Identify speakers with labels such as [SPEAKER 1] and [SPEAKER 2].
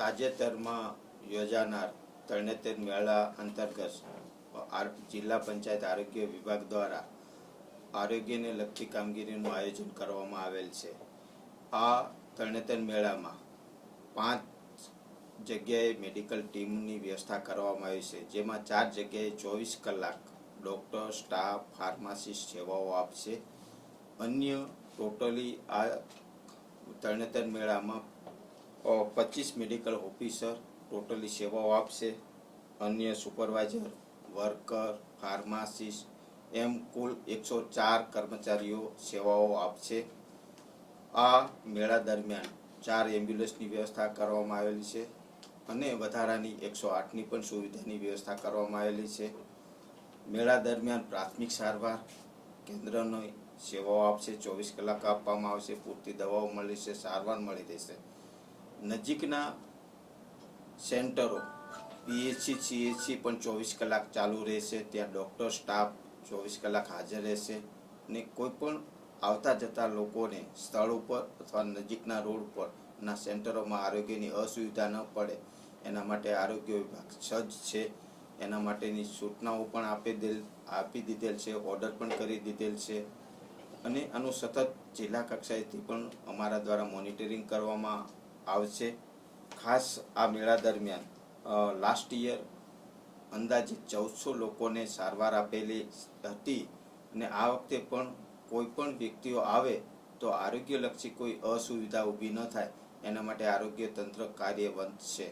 [SPEAKER 1] તાજેતરમાં યોજાનાર તરણેતર મેળા અંતર્ગત જિલ્લા પંચાયત આરોગ્ય વિભાગ દ્વારા આરોગ્યને લગતી કામગીરીનું આયોજન કરવામાં આવેલ છે. આ તરણેતર મેળામાં પાંચ જગ્યાએ મેડિકલ ટીમની વ્યવસ્થા કરવામાં આવી છે, જેમાં ચાર જગ્યાએ ચોવીસ કલાક ડૉક્ટર, સ્ટાફ, ફાર્માસિસ્ટ સેવાઓ આપશે. અન્ય ટોટલી આ તરણેતર મેળામાં પચીસ મેડિકલ ઓફિસર ટોટલી સેવાઓ આપશે. અન્ય સુપરવાઇઝર વર્કર ફાર્માસિસ્ટ એમ કુલ એકસો ચાર કર્મચારીઓ સેવાઓ આપશે. આ મેળા દરમિયાન ચાર એમ્બ્યુલન્સની વ્યવસ્થા કરવામાં આવેલી છે અને વધારાની એકસો આઠની પણ સુવિધાની વ્યવસ્થા કરવામાં આવેલી છે. મેળા દરમિયાન પ્રાથમિક સારવાર, કેન્દ્રની સેવાઓ આપશે, ચોવીસ કલાક આપવામાં આવશે, પૂરતી દવાઓ મળી છે સારવાર મળી રહેશે. નજીકના સેન્ટરો, પીએચસી, સીએચસી પણ ચોવીસ કલાક ચાલુ રહેશે. ત્યાં ડૉક્ટર, સ્ટાફ ચોવીસ કલાક હાજર રહેશે ને કોઈ પણ આવતા જતા લોકોને સ્થળ ઉપર અથવા નજીકના રોડ પર ના સેન્ટરોમાં આરોગ્યની અસુવિધા ન પડે. એના માટે આરોગ્ય વિભાગ સજ્જ છે. એના માટેની સૂચનાઓ પણ આપી દેલ, આપી દીધેલ છે, ઓર્ડર પણ કરી દીધેલ છે. અને આનું સતત જિલ્લા કક્ષાએથી પણ અમારા દ્વારા મોનિટરિંગ કરવામાં આવશે. ખાસ આ મેળા દરમિયાન લાસ્ટ યર અંદાજે ચૌદસો લોકોને સારવાર આપેલી હતી અને આ વખતે પણ કોઈ પણ વ્યક્તિઓ આવે તો આરોગ્યલક્ષી કોઈ અસુવિધા ઊભી ન થાય. એના માટે આરોગ્ય તંત્ર કાર્યવંત છે.